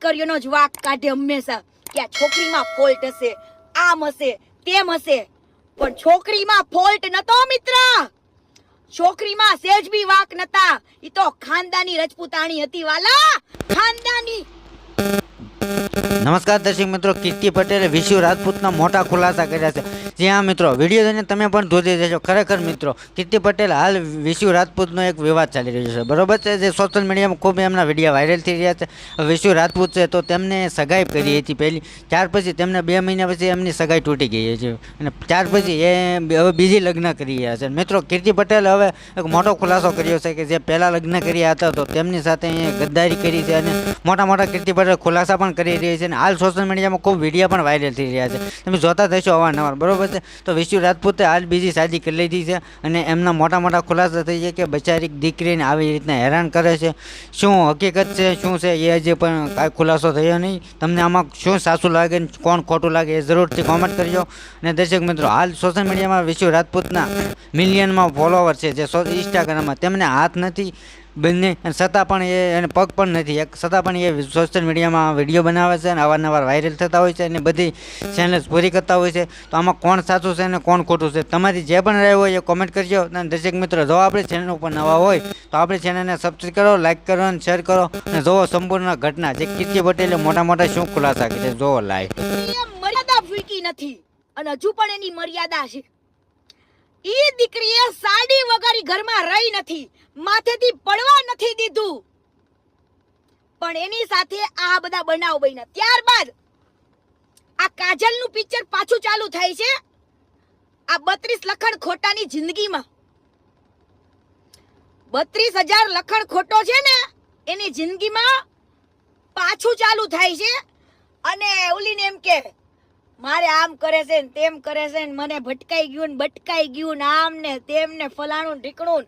દીકરીઓનો જ વાક કાઢે હંમેશા કે આ છોકરીમાં ફોલ્ટ હશે, આમ હશે, તેમ હશે. પણ છોકરીમાં ફોલ્ટ નતો મિત્ર. છોકરીમાં સેજ બી વાક નતા. ઈ તો ખાનદાની રજપૂતાણી હતી વાલા. ખાનદાની નમસ્કાર દર્શક મિત્રો, કીર્તિ પટેલે વિશુ રાજપૂતના મોટા ખુલાસા કર્યા છે. જ્યાં મિત્રો, વીડિયો જોઈને તમે પણ જોતી જશો. ખરેખર મિત્રો, કીર્તિ પટેલ હાલ વિશુ રાજપૂતનો એક વિવાદ ચાલી રહ્યો છે. બરોબર છે જે સોશિયલ મીડિયામાં ખૂબ એમના વીડિયો વાયરલ થઈ રહ્યા છે. વિશુ રાજપૂત છે તો તેમને સગાઈ કરી હતી પહેલી. ત્યાર પછી તેમને બે મહિના પછી એમની સગાઈ તૂટી ગઈ છે. અને ત્યાર પછી એ હવે બીજી લગ્ન કરી રહ્યા છે. મિત્રો, કીર્તિ પટેલ હવે એક મોટો ખુલાસો કર્યો છે કે જે પહેલાં લગ્ન કર્યા હતા તો તેમની સાથે ગદ્દારી કરી છે અને મોટા મોટા કીર્તિ પટેલ ખુલાસા પણ કરી રહી છે અને હાલ સોશિયલ મીડિયામાં ખૂબ વીડિયો પણ વાયરલ થઈ રહ્યા છે. તમે જોતા થશો અવારનવાર, બરોબર છે? તો વિશ્વ રાજપૂતે હાલ બીજી શાદી કરી લીધી છે અને એમના મોટા મોટા ખુલાસા થઈ છે કે બચારી દીકરીને આવી રીતના હેરાન કરે છે. શું હકીકત છે? શું છે? એ હજી પણ કાંઈ ખુલાસો થયો નહીં. તમને આમાં શું સાચું લાગે ને કોણ ખોટું લાગે એ જરૂરથી કોમેન્ટ કરજો. અને દર્શક મિત્રો, હાલ સોશિયલ મીડિયામાં વિશ્વ રાજપૂતના મિલિયનમાં ફોલોવર છે, જે ઇન્સ્ટાગ્રામમાં તેમને હાથ નથી. બંને. છતાં પણ એ એને પગ પણ નથી. છતાં પણ એ સોશિયલ મીડિયામાં વીડિયો બનાવે છે અને અવારનવાર વાયરલ થતા હોય છે અને બધી ચેનલ્સ પૂરી કરતા હોય છે. તો આમાં કોણ સાચું છે અને કોણ ખોટું છે? તમારી જે પણ રહ્યું હોય એ કોમેન્ટ કરજો. અને દર્શક મિત્રો, જો આપણે ચેનલ ઉપર નવા હોય, તો આપણી ચેનલને સબસ્ક્રાઈબ કરો લાઈક કરો અને શેર કરો. અને જોવો સંપૂર્ણ ઘટના જે કીર્તિ પટેલે મોટા મોટા શું ખુલાસા છે જોવો લાઈવ મર્યાદા ફૂકી નથી. અને હજુ પણ એની મર્યાદા છે. એ દીકરીએ સાડી વગર ઘરમાં રહી નથી. માથેથી પડવા નથી દીધું. પણ એની સાથે આ બધા બનાવ બન્યા. ત્યારબાદ આ કાજલનું પિક્ચર પાછું ચાલુ થાય છે. આ બત્રીસ લખણ ખોટાની જિંદગીમાં. બત્રીસ હજાર લખણ ખોટો છે ને, એની જિંદગીમાં પાછું ચાલુ થાય છે. અને ઓલીને એમ કે, મારે આમ કરે છે ને તેમ કરે છે ને, મને ભટકાઈ ગયું ને ભટકાઈ ગયું ને આમ ને તેમ ને ફલાણું ઢીકણું.